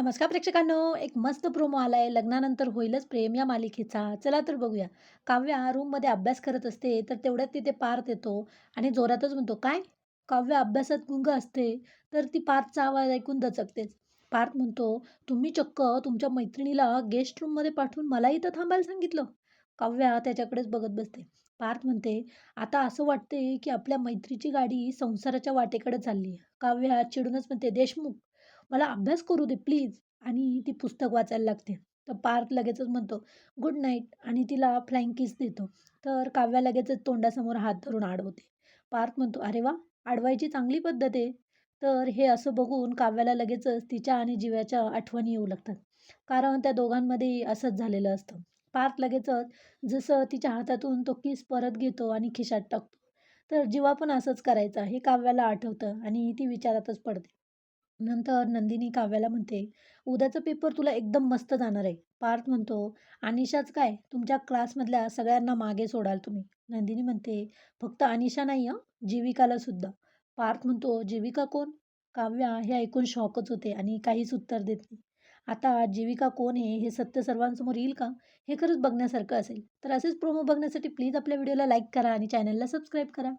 नमस्कार प्रेक्षकांनो. एक मस्त प्रोमो आलाय. लग्नानंतर होईलच प्रेम या मालिकेचा. चला तर बघूया. काव्या रूममध्ये अभ्यास करत असते तर तेवढ्यात तिथे पार्थ येतो आणि जोरातच म्हणतो काय? काव्या अभ्यासात गुंग असते. तर ती पार्थचा आवाज ऐकून दचकतेच पार्थ म्हणतो तुम्ही चक्क तुमच्या मैत्रिणीला गेस्ट रूममध्ये पाठवून मला इथं थांबायला सांगितलं. काव्या त्याच्याकडेच बघत बसते. पार्थ म्हणते आता असं वाटते की आपल्या मैत्रीची गाडी संसाराच्या वाटेकडे चालली काव्या चिडूनच म्हणते देशमुख मला अभ्यास करू दे प्लीज. आणि ती पुस्तक वाचायला लागते. तर पार्थ लगेचच म्हणतो गुड नाईट. आणि तिला फ्लाईंग किस देतो. तर काव्या लगेचच तोंडासमोर हात धरून आडवते. पार्थ म्हणतो अरे वा आडवायची चांगली पद्धत आहे. तर हे असं बघून काव्याला लगेचच तिच्या आणि जिव्याच्या आठवणी येऊ लागतात. कारण त्या दोघांमध्ये असंच झालेलं असतं. पार्थ लगेचच जसं तिच्या हातातून तो किस परत घेतो आणि खिशात टाकतो. तर जीवा पण असंच करायचा हे काव्याला आठवतं आणि ती विचारातच पडते. नंतर नंदिनी काव्याला म्हणते उद्याचा पेपर तुला एकदम मस्त जाणार आहे पार्थ म्हणतो. अनिशाच काय? तुमच्या क्लासमधल्या सगळ्यांना मागे सोडाल तुम्ही. नंदिनी म्हणते फक्त अनिशा नाही हं? जीविकाला सुद्धा. पार्थ म्हणतो जीविका कोण? काव्या हे ऐकून शॉकच होते आणि काहीच उत्तर देत नाही. आता जीविका कोण आहे? हे सत्य सर्वांसमोर येईल का? हे खरंच बघण्यासारखं असेल. तर असेच प्रोमो बघण्यासाठी प्लीज आपल्या व्हिडिओला लाईक करा आणि चॅनलला सबस्क्राईब करा.